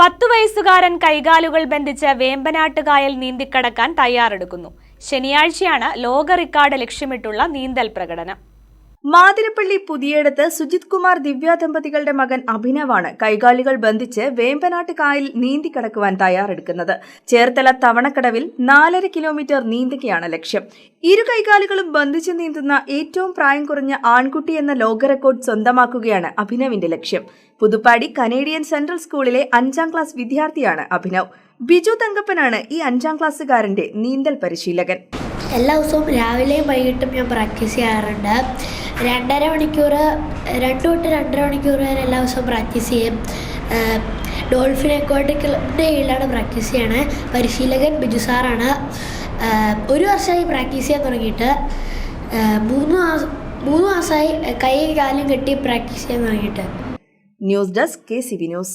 പത്തു വയസ്സുകാരൻ കൈകാലുകൾ ബന്ധിച്ച് വേമ്പനാട്ടുകായൽ നീന്തിക്കടക്കാൻ തയ്യാറെടുക്കുന്നു. ശനിയാഴ്ചയാണ് ലോക റെക്കോർഡ് ലക്ഷ്യമിട്ടുള്ള നീന്തൽ പ്രകടനം. മാതിരപ്പള്ളി പുതിയടത്ത് സുജിത് കുമാർ ദിവ്യ ദമ്പതികളുടെ മകൻ അഭിനവാണ് കൈകാലികൾ ബന്ധിച്ച് വേമ്പനാട്ട് കായൽ നീന്തിക്കടക്കുവാൻ തയ്യാറെടുക്കുന്നത്. ചേർത്തല തവണക്കടവിൽ നാലര കിലോമീറ്റർ നീന്തുകയാണ് ലക്ഷ്യം. ഇരു കൈകാലികളും ബന്ധിച്ച് നീന്തുന്ന ഏറ്റവും പ്രായം കുറഞ്ഞ ആൺകുട്ടി എന്ന ലോക റെക്കോർഡ് സ്വന്തമാക്കുകയാണ് അഭിനവിന്റെ ലക്ഷ്യം. പുതുപ്പാടി കനേഡിയൻ സെൻട്രൽ സ്കൂളിലെ അഞ്ചാം ക്ലാസ് വിദ്യാർത്ഥിയാണ് അഭിനവ്. ബിജു തങ്കപ്പനാണ് ഈ അഞ്ചാം ക്ലാസ്സുകാരന്റെ നീന്തൽ പരിശീലകൻ. എല്ലാ ദിവസവും രാവിലെയും വൈകിട്ടും ഞാൻ പ്രാക്ടീസ് ചെയ്യാറുണ്ട്. രണ്ടര മണിക്കൂർ രണ്ട് തൊട്ട് രണ്ടര മണിക്കൂർ വരെ എല്ലാ ദിവസവും പ്രാക്ടീസ് ചെയ്യും. ഡോൾഫിൻ ഡോൾഫിൻ അക്വാട്ടിക്കിന്റെ കീഴിലാണ് പ്രാക്ടീസ് ചെയ്യണേ. പരിശീലകൻ ബിജു സാറാണ്. ഒരു വർഷമായി പ്രാക്ടീസ് ചെയ്യാൻ തുടങ്ങിയിട്ട് മൂന്ന് മാസം മൂന്ന് മാസമായി കൈ കാലും കെട്ടി പ്രാക്ടീസ് ചെയ്യാൻ തുടങ്ങിയിട്ട്. News desk K C Vinos news.